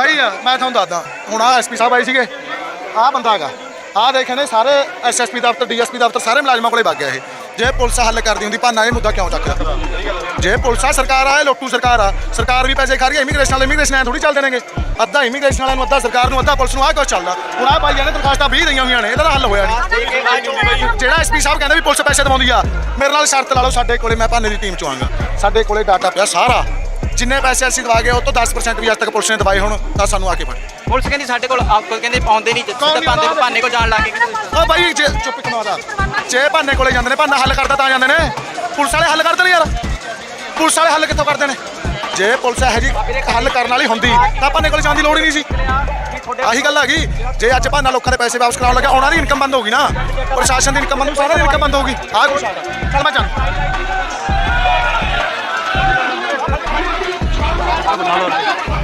ਭਾਈ, ਮੈਂ ਤੁਹਾਨੂੰ ਦੱਸਦਾ, ਹੁਣ ਆ ਐਸਪੀ ਸਾਹਿਬ ਆਏ ਸੀਗੇ ਆ ਬੰਦਾ ਹੈਗਾ। ਆ ਦੇਖੇ ਨੇ ਸਾਰੇ ਐਸਐਸਪੀ ਦਫ਼ਤਰ ਡੀਐਸਪੀ ਦਫ਼ਤਰ, ਸਾਰੇ ਮੁਲਾਜ਼ਮਾਂ ਕੋਲੇ ਵਗ ਗਿਆ ਇਹ। ਜੇ ਪੁਲਿਸ ਹੱਲ ਕਰਦੀ ਹੁੰਦੀ, ਭਾਨਾ ਇਹ ਮੁੱਦਾ ਕਿਉਂ ਚੱਕਦਾ ਜੇ ਪੁਲਿਸ ਆ, ਸਰਕਾਰ ਆ, ਇਹ ਲੋਟੂ ਸਰਕਾਰ ਆ, ਸਰਕਾਰ ਵੀ ਪੈਸੇ ਖਾ ਰਹੀ ਹੈ ਇਮੀਗ੍ਰੇਸ਼ਨ ਵਾਲੇ ਇਮੀਗ੍ਰੇਸ਼ਨ ਐ ਥੋੜੀ ਚੱਲਦੇ ਨੇਗੇ। ਅੱਧਾ ਇਮੀਗ੍ਰੇਸ਼ਨ ਵਾਲਿਆਂ ਨੂੰ ਅੱਧਾ ਸਰਕਾਰ ਨੂੰ, ਅੱਧਾ ਪੁਲਿਸ ਨੂੰ ਆ ਕੁਛ ਚੱਲਦਾ। ਹੁਣ ਆ ਭਾਈਆਂ ਨੇ ਦਰਖਾਸਤਾਂ 20 ਦਈਆਂ ਹੋਈਆਂ ਨੇ, ਇਹਦਾ ਤਾਂ ਹੱਲ ਹੋਇਆ ਨਹੀਂ। ਜਿਹੜਾ ਐਸਪੀ ਸਾਹਿਬ ਕਹਿੰਦੇ ਵੀ ਪੁਲਿਸ ਪੈਸੇ ਦਵਾਉਂਦੀ ਆ, ਮੇਰੇ ਨਾਲ ਸ਼ਰਤ ਲਾ ਲਓ, ਸਾਡੇ ਕੋਲੇ ਮੈਂ ਭਾਨੇ ਦੀ ਟੀਮ ਚ ਆਵਾਂਗਾ। ਸਾਡੇ ਕੋਲੇ ਡਾਟਾ ਪਿਆ ਸਾਰਾ। ਜਿੰਨੇ ਪੈਸੇ ਅਸੀਂ ਦਵਾ ਗਏ ਉਹ ਤੋਂ 10% ਵੀ ਅੱਜ ਤੱਕ ਪੁਲਿਸ ਨੇ ਦਵਾਏ ਹੁਣ ਤਾਂ ਸਾਨੂੰ ਆ ਕੇ ਫੜ ਪੁਲਿਸ ਕਹਿੰਦੀ ਸਾਡੇ ਕੋਲ ਆਪ ਕੋਲ ਕਹਿੰਦੇ ਪਾਉਂਦੇ ਨਹੀਂ ਜਿੱਥੇ ਪਾਉਂਦੇ? ਭਾਨੇ ਕੋ ਜਾਣ ਲੱਗੇ ਓ ਬਾਈ ਜੇ ਚੁੱਪ ਕਮਾਦਾ ਜੇ ਭਾਨੇ ਕੋਲੇ ਜਾਂਦੇ ਨੇ ਭਾਨਾ ਹੱਲ ਕਰਦਾ ਤਾਂ ਜਾਂਦੇ ਨੇ। ਪੁਲਿਸ ਵਾਲੇ ਹੱਲ ਕਰਦੇ ਨੇ ਯਾਰ। ਪੁਲਿਸ ਵਾਲੇ ਹੱਲ ਕਿੱਥੋਂ ਕਰਦੇ ਨੇ? ਜੇ ਪੁਲਿਸ ਇਹੋ ਜੀ ਹੱਲ ਕਰਨ ਵਾਲੀ ਹੁੰਦੀ ਤਾਂ ਭਾਨੇ ਕੋਲੇ ਜਾਣ ਦੀ ਲੋੜ ਹੀ ਨਹੀਂ ਸੀ। ਆਹੀ ਗੱਲ ਹੈਗੀ ਜੇ ਅੱਜ ਭਾਨਾ ਲੋਕਾਂ ਦੇ ਪੈਸੇ ਵਾਪਸ ਕਰਾਉਣ ਲੱਗਾ ਉਹਨਾਂ ਦੀ ਇਨਕਮ ਬੰਦ ਹੋਗੀ ਨਾ। ਪ੍ਰਸ਼ਾਸਨ ਦੀ ਇਨਕਮ ਬੰਦ ਸਾਰਿਆਂ ਦੀ ਇਨਕਮ ਬੰਦ ਹੋਗੀ ਆਹ ਕੁਛ ਆ ਚੱਲ ਮੈਂ 나눠.